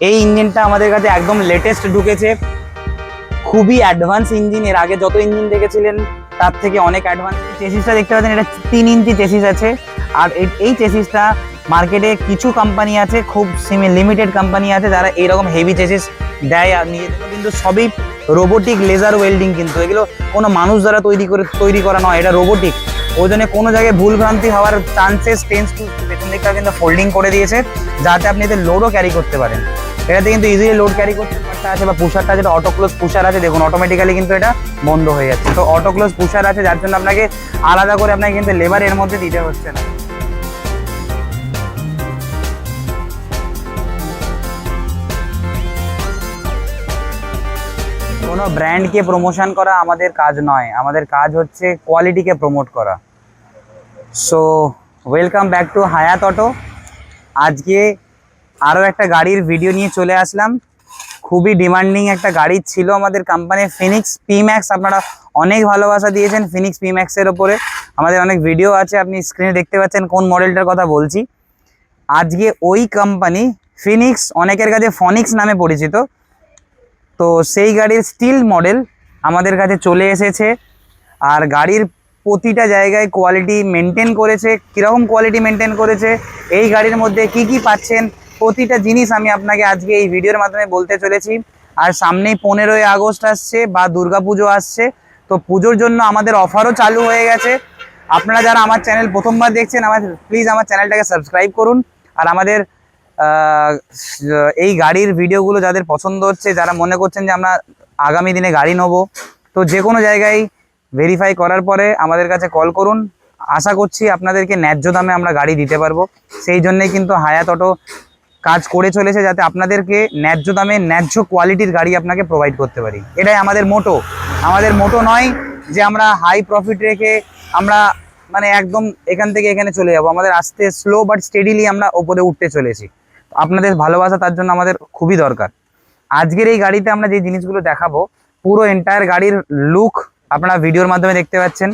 এই ইঞ্জিনটা আমাদের কাছে একদম লেটেস্ট ঢুকেছে। খুবই অ্যাডভান্স ইঞ্জিন এর আগে যত ইঞ্জিন দেখেছিলেন, তার থেকে অনেক অ্যাডভান্স চেসিসটা দেখতে পাচ্ছেন, এটা তিন ইঞ্চি চেসিস আছে। আর এই- চেসিসটা মার্কেটে কিছু কোম্পানি আছে, খুব সিমি লিমিটেড কোম্পানি আছে, যারা এইরকম হেভি চেসিস দেয়। আর নিজেদের কিন্তু সবই রোবোটিক লেজার ওয়েল্ডিং কিন্তু। এগুলো কোনো মানুষ দ্বারা তৈরি করে, তৈরি করা নয়, এটা রোবোটিক ওই জন্য কোনো জায়গায় ভুলভ্রান্তি হওয়ার চান্সেস টেন্স পেছন দিকটা কিন্তু ফোল্ডিং করে দিয়েছে, যাতে আপনি এতে লোডও ক্যারি করতে পারেন। এটাতে কিন্তু ইজিলি লোড ক্যারি করতে পারতে আছে বা পুষারটা যেটা অটো ক্লোজ পুষার আছে, দেখুন অটোমেটিক্যালি কিন্তু এটা বন্ধ হয়ে যাচ্ছে। তো অটো ক্লোজ পুষার আছে, যার জন্য আপনাকে আলাদা করে আপনাকে কিন্তু লেবার এর মধ্যে দিতে হচ্ছে না। কোনো ব্র্যান্ডকে প্রমোশন করা আমাদের কাজ নয়। আমাদের কাজ হচ্ছে কোয়ালিটিকে প্রমোট করা। So welcome back to Hayat auto আজকে আরও একটা গাড়ির ভিডিও নিয়ে চলে আসলাম। খুবই ডিমান্ডিং একটা গাড়ি ছিল আমাদের কোম্পানির ফিনিক্স পি ম্যাক্স আপনারা অনেক ভালোবাসা দিয়েছেন ফিনিক্স পি ম্যাক্সের ওপরে। আমাদের অনেক ভিডিও আছে, আপনি স্ক্রিনে দেখতে পাচ্ছেন কোন মডেলটার কথা বলছি। আজকে ওই কোম্পানি ফিনিক্স অনেকের কাছে ফনিক্স নামে পরিচিত। তো সেই গাড়ির স্টিল মডেল আমাদের কাছে চলে এসেছে। আর গাড়ির প্রতিটা জায়গায় কোয়ালিটি মেনটেন করেছে। কীরকম কোয়ালিটি মেনটেন করেছে? এই গাড়ির মধ্যে কি কি পাচ্ছেন? প্রতিটা জিনিস আমি আপনাকে আজকে এই ভিডিওর মাধ্যমে বলতে চলেছি। আর সামনেই পনেরোই আগস্ট আসছে বা দুর্গাপুজো আসছে, তো পুজোর জন্য আমাদের অফারও চালু হয়ে গেছে। আপনারা যারা আমার চ্যানেল প্রথমবার দেখছেন, আমার প্লিজ আমার চ্যানেলটাকে সাবস্ক্রাইব করুন। আর আমাদের এই গাড়ির ভিডিওগুলো যাদের পছন্দ হচ্ছে, যারা মনে করছেন যে আমরা আগামী দিনে গাড়ি নেব, তো যে কোনো জায়গায় ভেরিফাই করার পরে আমাদের কাছে কল করুন। আশা করছি আপনাদেরকে ন্যায্য দামে আমরা গাড়ি দিতে পারব। সেই জন্যই কিন্তু হায়াত অটো কাজ করে চলেছে যাতে আপনাদেরকে ন্যায্য দামে ন্যায্য কোয়ালিটির গাড়ি আপনাকে প্রোভাইড করতে পারি। এটাই আমাদের মোটো আমাদের মোটো নয় যে আমরা হাই প্রফিট রেখে আমরা মানে একদম এখান থেকে এখানে চলে যাব। আমাদের আস্তে স্লো বাট স্টেডিলি আমরা ওপরে উঠতে চলেছি। আপনাদের ভালোবাসা তার জন্য আমাদের খুবই দরকার। আজকের এই গাড়িতে আমরা যে জিনিসগুলো দেখাবো, পুরো এন্টায়ার গাড়ির লুক আপনারা ভিডিওর মাধ্যমে দেখতে পাচ্ছেন।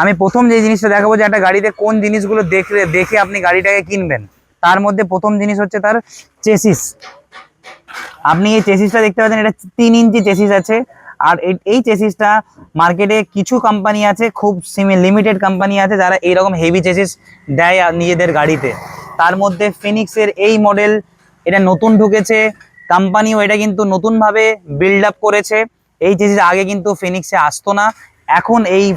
আমি প্রথম যে জিনিসটা দেখাবো যে একটা গাড়িতে কোন জিনিসগুলো দেখলে, দেখে আপনি গাড়িটাকে কিনবেন। তার মধ্যে প্রথম জিনিস হচ্ছে তার চেসিস আপনি এই চেসিসটা দেখতে পাচ্ছেন, এটা তিন ইঞ্চি চেসিস আছে। আর এই- চেসিসটা মার্কেটে কিছু কোম্পানি আছে, খুব সিমি লিমিটেড কোম্পানি আছে, যারা এইরকম হেভি চেসিস দেয় নিজেদের গাড়িতে। তার মধ্যে ফিনিক্সের এই মডেল এটা নতুন ঢুকেছে। কোম্পানিও এটা কিন্তু নতুনভাবে বিল্ড আপ করেছে। এই চেসিস আগে কিন্তু ফিনিক্সে আসতো না। এখন এই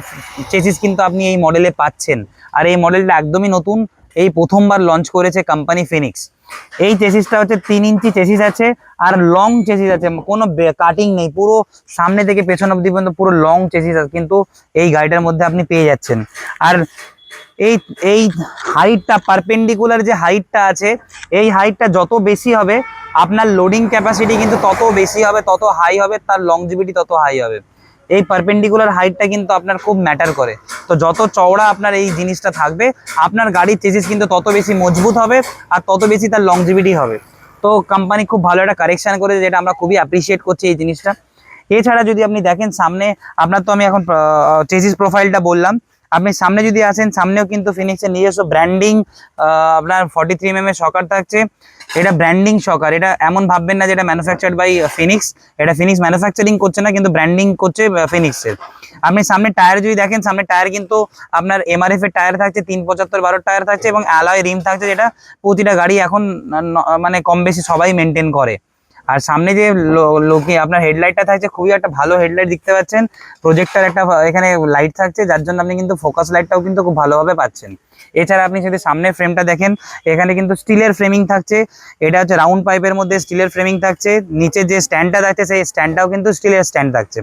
চেসিস কিন্তু আপনি এই মডেলে পাচ্ছেন। আর এই মডেলটা একদমই নতুন। এই প্রথমবার লঞ্চ করেছে কোম্পানি ফিনিক্স এই চেসিসটা হচ্ছে তিন ইঞ্চি চেসিস আছে আর লং চেসিস আছে, কোনো কাটিং নেই, পুরো সামনে থেকে পেছন অব্দি পর্যন্ত পুরো লং চেসিস আছে, কিন্তু এই গাড়িটার মধ্যে আপনি পেয়ে যাচ্ছেন। আর এই এই হাইটটা পারপেন্ডিকুলার যে হাইটটা আছে, এই হাইটটা যত বেশি হবে, আপনার লোডিং ক্যাপাসিটি কিন্তু তত বেশি হবে, তত হাই হবে, তার লংজিভিটি তত হাই হবে। এই পারপেন্ডিকুলার হাইটটা কিন্তু আপনার খুব ম্যাটার করে। তো যত চওড়া আপনার এই জিনিসটা থাকবে, আপনার গাড়ির চেসিস কিন্তু তত বেশি মজবুত হবে আর তত বেশি তার লংজিভিটি হবে। তো কোম্পানি খুব ভালো একটা কারেকশান করে যেটা আমরা খুবই অ্যাপ্রিসিয়েট করছি এই জিনিসটা। এছাড়া যদি আপনি দেখেন সামনে, আপনার তো আমি এখন চেসিস প্রোফাইলটা বললাম। আপনি সামনে যদি আসেন, সামনেও কিন্তু ফিনিক্সের নিজস্ব ব্র্যান্ডিং আপনার ফর্টি থ্রি এম এর সকার থাকছে। এটা ব্র্যান্ডিং সকার এটা এমন ভাববেন না যে এটা ম্যানুফ্যাকচার্ড বাই ফিনিক্স এটা ফিনিক্স ম্যানুফ্যাকচারিং করছে না, কিন্তু ব্র্যান্ডিং করছে ফিনিক্সের আপনি সামনে টায়ার যদি দেখেন, সামনে টায়ার কিন্তু আপনার এমআরএফ এর টায়ার থাকছে, তিন পঁচাত্তর বারো টায়ার থাকছে এবং অ্যালয় রিম থাকছে, যেটা প্রতিটা গাড়ি এখন মানে কম বেশি সবাই মেনটেন করে। আর সামনে যে লোকে আপনার হেডলাইটটা থাকছে, খুবই একটা ভালো হেডলাইট দেখতে পাচ্ছেন। প্রজেক্টর একটা এখানে লাইট থাকছে, যার জন্য আপনি কিন্তু ফোকাস লাইটটাও কিন্তু খুব ভালোভাবে পাচ্ছেন। এছাড়া আপনি যদি সামনের ফ্রেমটা দেখেন, এখানে কিন্তু স্টিলের ফ্রেমিং থাকছে। এটা হচ্ছে রাউন্ড পাইপের মধ্যে স্টিলের ফ্রেমিং থাকছে। নিচে যে স্ট্যান্ডটা থাকছে, সেই স্ট্যান্ডটাও কিন্তু স্টিলের স্ট্যান্ড থাকছে।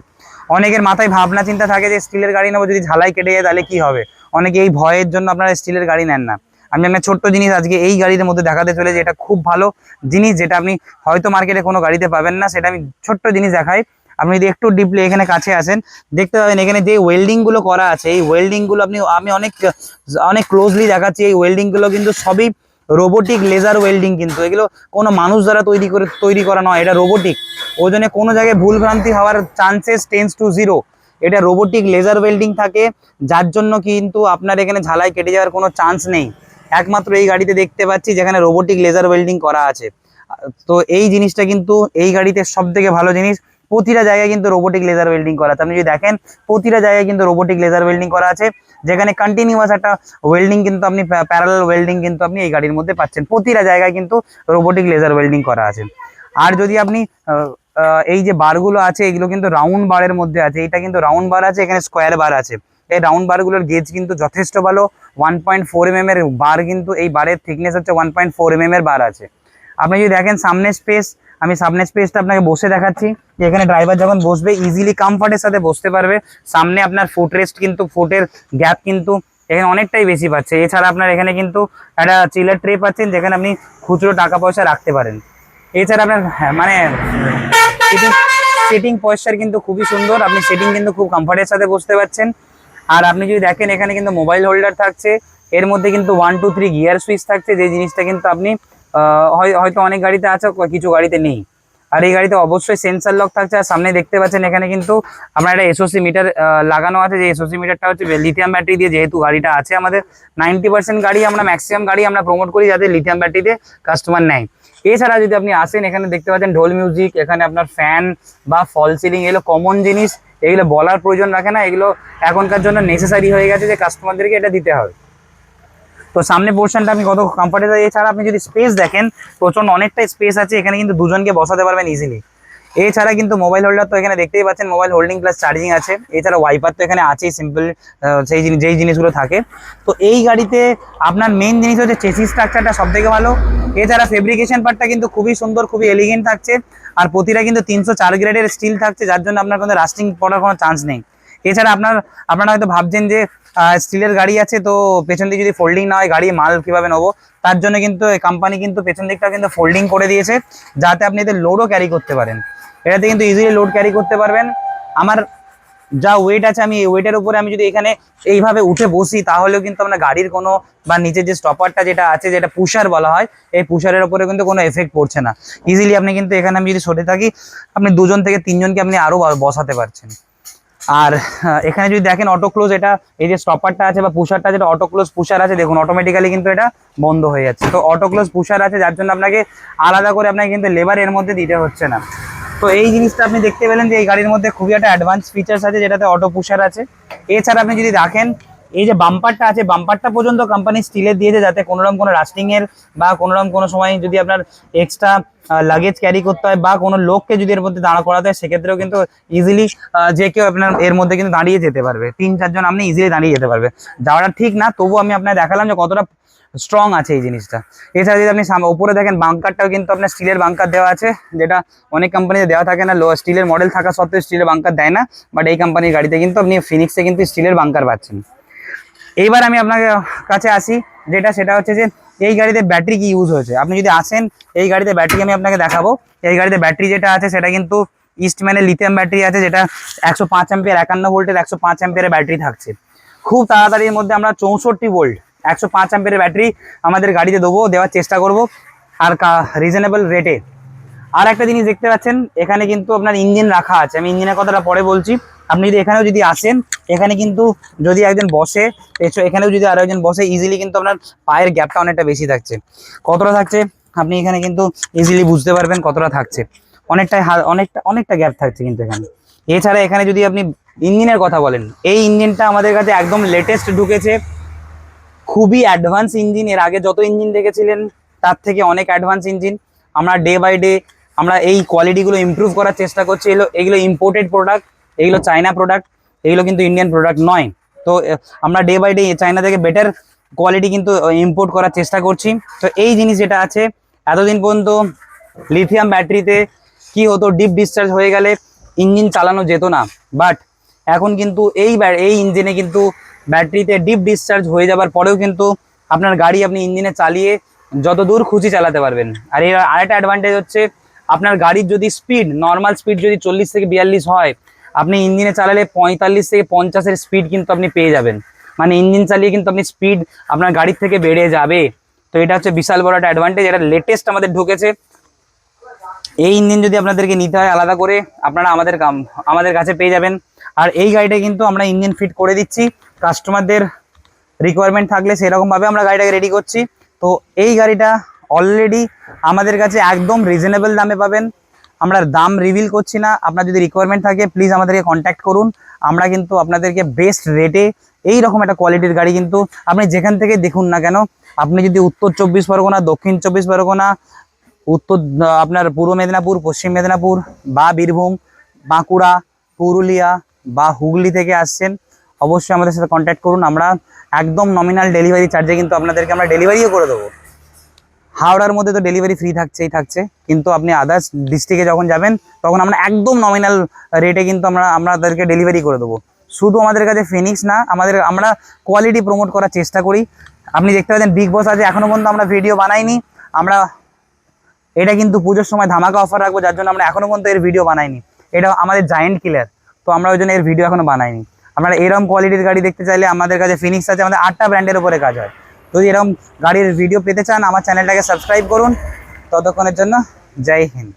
অনেকের মাথায় ভাবনা চিন্তা থাকে যে স্টিলের গাড়ি নেব, যদি ঝালাই কেটে যায় তাহলে কি হবে? অনেকে এই ভয়ের জন্য আপনারা স্টিলের গাড়ি নেন না। আমি একটা ছোট্ট জিনিস আজকে এই গাড়ির মধ্যে দেখাতে চলে যে এটা খুব ভালো জিনিস যেটা আপনি হয়তো মার্কেটে কোনো গাড়িতে পাবেন না, সেটা আমি ছোট্ট জিনিস দেখাই। আপনি যদি একটু ডিপলি এখানে কাছে আসেন, দেখতে পাবেন এখানে যে ওয়েল্ডিংগুলো করা আছে, এই ওয়েল্ডিংগুলো আপনি, আমি অনেক অনেক ক্লোজলি দেখাচ্ছি, এই ওয়েল্ডিংগুলো কিন্তু সবই রোবোটিক লেজার ওয়েল্ডিং কিন্তু। এগুলো কোনো মানুষ দ্বারা তৈরি করে, তৈরি করা নয়, এটা রোবোটিক ওই জন্য কোনো জায়গায় ভুলভ্রান্তি হওয়ার চান্সেস টেন্স টু জিরো এটা রোবোটিক লেজার ওয়েল্ডিং থাকে, যার জন্য কিন্তু আপনার এখানে ঝালাই কেটে যাওয়ার কোনো চান্স নেই। একমাত্র এই গাড়িতে দেখতে পাচ্ছি যেখানে রোবোটিক লেজার ওয়েল্ডিং করা আছে। তো এই জিনিসটা কিন্তু এই গাড়িতে সব থেকে ভালো জিনিস, প্রতিটা জায়গায় কিন্তু রোবোটিক লেজার ওয়েল্ডিং করা আছে। আপনি যদি দেখেন, প্রতিটা জায়গায় কিন্তু রোবোটিক লেজার ওয়েল্ডিং করা আছে, যেখানে কন্টিনিউয়াস একটা ওয়েল্ডিং কিন্তু আপনি প্যারালাল ওয়েল্ডিং কিন্তু আপনি এই গাড়ির মধ্যে পাচ্ছেন। প্রতিটা জায়গায় কিন্তু রোবোটিক লেজার ওয়েল্ডিং করা আছে। আর যদি আপনি এই যে বারগুলো আছে, এগুলো কিন্তু রাউন্ড বারের মধ্যে আছে। এটা কিন্তু রাউন্ড বার আছে, এখানে স্কোয়ার বার আছে। এই রাউন্ড বারগুলোর গেজ কিন্তু যথেষ্ট ভালো। ওয়ান পয়েন্ট ফোর এম এর বার কিন্তু এই বারের থিকনেস হচ্ছে ওয়ান পয়েন্ট ফোর এম এর বার আছে। আপনি যদি দেখেন সামনে স্পেস আমি সামনে স্পেসটা আপনাকে বসে দেখাচ্ছি। এখানে ড্রাইভার যখন বসবে ইজিলি কমফর্টের সাথে বসতে পারবে। সামনে আপনার ফুট রেস্ট কিন্তু ফুটের গ্যাপ কিন্তু এখানে অনেকটাই বেশি পাচ্ছে। এছাড়া আপনার এখানে কিন্তু একটা চিলার ট্রে পাচ্ছেন যেখানে আপনি খুচরো টাকা পয়সা রাখতে পারেন। এছাড়া আপনার হ্যাঁ, মানে সেটিং পয়সার কিন্তু খুবই সুন্দর। আপনি সেটিং কিন্তু খুব কমফর্টের সাথে বসতে পারছেন। আর আপনি যদি দেখেন, এখানে কিন্তু মোবাইল হোল্ডার থাকছে। এর মধ্যে কিন্তু one two three gear switch থাকছে। যে জিনিসটা কিন্তু আপনি হয়- হয়তো অনেক গাড়িতে আছে, কিছু গাড়িতে নেই। আর এই গাড়িতে অবশ্যই সেন্সার লক থাকছে। আর সামনে দেখতে পাচ্ছেন, এখানে কিন্তু আপনার একটা এসওসি মিটার লাগানো আছে। যে এসওসি মিটারটা হচ্ছে লিথিয়াম ব্যাটারি দিয়ে যেহেতু গাড়িটা আছে আমাদের নাইনটি পার্সেন্ট গাড়ি আমরা ম্যাক্সিমাম গাড়ি আমরা প্রমোট করি যাতে লিথিয়াম ব্যাটারিতে কাস্টমার নেয়। এছাড়া যদি আপনি আসেন, এখানে দেখতে পাচ্ছেন ঢোল মিউজিক এখানে আপনার ফ্যান বা ফল সিলিং এগুলো কমন জিনিস। এগুলো বলার প্রয়োজন রাখে না, এগুলো এখনকার জন্য নেসেসারি হয়ে গেছে যে কাস্টমারদেরকে এটা দিতে হবে। তো সামনে পোর্শনটা আমি কত কমফর্টেবল এছাড়া আপনি যদি স্পেস দেখেন, প্রচণ্ড অনেকটা স্পেস আছে, এখানে কিন্তু দুজনকে বসাতে পারবেন ইজিলি এছাড়া কিন্তু মোবাইল হোল্ডার তো এখানে দেখতেই পাচ্ছেন মোবাইল হোল্ডিং প্লাস চার্জিং আছে। এছাড়া ওয়াইপার তো এখানে আছেই সিম্পল সেই যেই জিনিসগুলো থাকে। তো এই গাড়িতে আপনার মেন জিনিস হচ্ছে চেসি স্ট্রাকচারটা সব থেকে ভালো। এছাড়া ফেব্রিকেশন পার্টটা কিন্তু খুবই সুন্দর, খুবই এলিগেন্ট থাকছে। আর প্রতিটা কিন্তু তিনশো চার গ্রেডের স্টিল থাকছে, যার জন্য আপনার কোনো রাস্টিং পড়ার কোনো চান্স নেই। এছাড়া আপনার, আপনারা হয়তো ভাবছেন যে স্টিলের গাড়ি আছে, তো পেছন দিকে যদি ফোল্ডিং না হয়, গাড়ি, মাল কীভাবে নেব? তার জন্য কিন্তু এই কোম্পানি কিন্তু পেছন দিকটা কিন্তু ফোল্ডিং করে দিয়েছে, যাতে আপনি এদের লোডও ক্যারি করতে পারেন। এটাতে কিন্তু ইজিলি লোড ক্যারি করতে পারবেন। আমার যা ওয়েট আছে আমি এই ওয়েটের উপরে আমি যদি এখানে এইভাবে উঠে বসি, তাহলেও কিন্তু আপনার গাড়ির কোনো বা নিচের যে স্টপারটা যেটা আছে, যেটা পুষার বলা হয়, এই পুষারের উপরে কিন্তু কোনো এফেক্ট পড়ছে না। ইজিলি আপনি কিন্তু এখানে আমি যদি সরে থাকি, আপনি দুজন থেকে তিনজনকে আপনি আরও বসাতে পারছেন। আর এখানে যদি দেখেন অটো ক্লোজ এটা এই যে স্টপারটা আছে বা পুষারটা যেটা অটো ক্লোজ পুষার আছে, দেখুন অটোমেটিক্যালি কিন্তু এটা বন্ধ হয়ে যাচ্ছে। তো অটো ক্লোজ পুষার আছে, যার জন্য আপনাকে আলাদা করে আপনাকে কিন্তু লেবার এর মধ্যে দিতে হচ্ছে না। তো এই জিনিসটা আপনি দেখতে পেলেন যে এই গাড়ির মধ্যে খুবই একটা অ্যাডভান্স ফিচার্স আছে, যেটাতে অটো পুষার আছে। এছাড়া আপনি যদি দেখেন, এই যে বাম্পারটা আছে বাম্পারটা পর্যন্ত কোম্পানি স্টিলের দিয়েছে যাতে কোনোরকম কোনো রাস্টিংয়ের বা কোনোরকম কোনো সময় যদি আপনার এক্সট্রা লাগেজ ক্যারি করতে হয় বা কোনো লোককে যদি এর মধ্যে দাঁড়া করাতে হয়, সেক্ষেত্রেও কিন্তু ইজিলি যে কেউ আপনার এর মধ্যে কিন্তু দাঁড়িয়ে যেতে পারবে। তিন, চারজন আপনি ইজিলি দাঁড়িয়ে যেতে পারবে। যাওয়াটা ঠিক না তবু আমি আপনার দেখালাম যে কতটা স্ট্রং আছে এই জিনিসটা। এছাড়া যদি আপনি উপরে দেখেন বাংকারটাও কিন্তু আপনার স্টিলের বাংকার দেওয়া আছে, যেটা অনেক কোম্পানিতে দেওয়া থাকে না লো স্টিলের মডেল থাকা সত্ত্বেও স্টিলের বাংকার দেয় না বাট এই কোম্পানির গাড়িতে কিন্তু আপনি ফিনিক্সে কিন্তু স্টিলের বাংকার পাচ্ছেন। এইবার আমি আপনাকে কাছে আসি, যেটা সেটা হচ্ছে যে, এই গাড়িতে ব্যাটারি কি ইউজ হয়েছে? আপনি যদি আসেন, এই গাড়িতে ব্যাটারি আমি আপনাকে দেখাবো। এই গাড়িতে ব্যাটারি যেটা আছে, সেটা কিন্তু ইস্টম্যানের লিথিয়াম ব্যাটারি আছে, যেটা একশো পাঁচ অ্যাম্পিয়ার একান্ন ভোল্টের একশো পাঁচ অ্যাম্পিয়ারের ব্যাটারি থাকছে। খুব তাড়াতাড়ির মধ্যে আমরা চৌষট্টি ভোল্ট একশো পাঁচ অ্যাম্পিয়ারের ব্যাটারি আমাদের গাড়িতে দেবো, দেওয়ার চেষ্টা করব। আর রিজনেবল রেটে আর একটা জিনিস দেখতে পাচ্ছেন, এখানে কিন্তু আপনার ইঞ্জিন রাখা আছে। আমি ইঞ্জিনের কথাটা পরে বলছি। আপনি যদি এখানেও যদি আসেন, এখানে কিন্তু যদি একজন বসে এখানেও যদি আরও একজন বসে ইজিলি কিন্তু আপনার পায়ের গ্যাপটা অনেকটা বেশি থাকছে। কতটা থাকছে? আপনি এখানে কিন্তু ইজিলি বুঝতে পারবেন কতটা থাকছে। অনেকটাই অনেকটা অনেকটা গ্যাপ থাকছে কিন্তু এখানে। এছাড়া এখানে যদি আপনি ইঞ্জিনের কথা বলেন, এই ইঞ্জিনটা আমাদের কাছে একদম লেটেস্ট ঢুকেছে। খুবই অ্যাডভান্স ইঞ্জিন এর আগে যত ইঞ্জিন দেখেছিলেন, তার থেকে অনেক অ্যাডভান্স ইঞ্জিন আমরা ডে বাই ডে আমরা এই কোয়ালিটিগুলো ইমপ্রুভ করার চেষ্টা করছি। এগুলো এগুলো ইম্পোর্টেড প্রোডাক্ট এগুলো চায়না প্রোডাক্ট এগুলো কিন্তু ইন্ডিয়ান প্রোডাক্ট নয়। তো আমরা ডে বাই ডে চায়না থেকে বেটার কোয়ালিটি কিন্তু ইম্পোর্ট করার চেষ্টা করছি। তো এই জিনিস যেটা আছে, এতদিন পর্যন্ত লিথিয়াম ব্যাটারিতে কি হতো ডিপ ডিসচার্জ হয়ে গেলে ইঞ্জিন চালানো যেত না। বাট এখন কিন্তু এই এই ইঞ্জিনে কিন্তু ব্যাটারিতে ডিপ ডিসচার্জ হয়ে যাবার পরেও কিন্তু আপনার গাড়ি আপনি ইঞ্জিনে চালিয়ে যত দূর খুশি চালাতে পারবেন। আর এর আরেকটা অ্যাডভান্টেজ হচ্ছে, আপনার গাড়ির যদি স্পিড নর্মাল স্পিড যদি চল্লিশ থেকে বিয়াল্লিশ হয়, আপনি ইঞ্জিনে চালালে পঁয়তাল্লিশ থেকে পঞ্চাশের স্পিড কিন্তু আপনি পেয়ে যাবেন। মানে ইঞ্জিন চালিয়ে কিন্তু আপনি স্পিড আপনার গাড়ির থেকে বেড়ে যাবে। তো এটা হচ্ছে বিশাল বড় একটা অ্যাডভান্টেজ এটা লেটেস্ট আমাদের ঢুকেছে। এই ইঞ্জিন যদি আপনাদেরকে নিতে হয় আলাদা করে, আপনারা আমাদের আমাদের কাছে পেয়ে যাবেন। আর এই গাড়িটা কিন্তু আমরা ইঞ্জিন ফিট করে দিচ্ছি। কাস্টমারদের রিকোয়ারমেন্ট থাকলে সেরকমভাবে আমরা গাড়িটাকে রেডি করছি। তো এই গাড়িটা অলরেডি আমাদের কাছে একদম রিজনেবল দামে পাবেন। আমরা দাম রিভিল করছি না। আপনার যদি রিকোয়ারমেন্ট থাকে প্লিজ আমাদেরকে কন্ট্যাক্ট করুন। আমরা কিন্তু আপনাদেরকে বেস্ট রেটে এই রকম একটা কোয়ালিটির গাড়ি কিন্তু আপনি যেখান থেকে দেখুন না কেন, আপনি যদি উত্তর চব্বিশ পরগনা, দক্ষিণ চব্বিশ পরগনা, উত্তর, আপনার পূর্ব মেদিনীপুর, পশ্চিম মেদিনীপুর বা বীরভূম, বাঁকুড়া, পুরুলিয়া বা হুগলি থেকে আসছেন অবশ্যই আমাদের সাথে কন্ট্যাক্ট করুন। আমরা একদম নমিনাল ডেলিভারি চার্জে কিন্তু আপনাদেরকে আমরা ডেলিভারিও করে দেবো। হাওড়ার মধ্যে তো ডেলিভারি ফ্রি থাকছেই থাকছে। কিন্তু আপনি আদার্স ডিস্ট্রিক্টে যখন যাবেন, তখন আমরা একদম নমিনাল রেটে কিন্তু আমরা আপনাদেরকে ডেলিভারি করে দেবো। শুধু আমাদের কাছে ফিনিক্স না, আমাদের, আমরা কোয়ালিটি প্রমোট করার চেষ্টা করি। আপনি দেখতে পাচ্ছেন বিগ বস আছে এখনও পর্যন্ত আমরা ভিডিও বানাইনি। আমরা এটা কিন্তু পুজোর সময় ধামাকা অফার রাখব, যার জন্য আমরা এখনও পর্যন্ত এর ভিডিও বানাইনি। এটা আমাদের জায়েন্ট কিলার তো আমরা ওই জন্য এর ভিডিও এখনও বানাইনি। আপনারা এরকম কোয়ালিটির গাড়ি দেখতে চাইলে আমাদের কাছে ফিনিক্স আছে, আমাদের আটটা ব্র্যান্ডের উপরে কাজ হয়। যদি এরকম গাড়ির ভিডিও পেতে চান, আমার চ্যানেলটাকে সাবস্ক্রাইব করুন। ততক্ষণের জন্য জয় হিন্দ।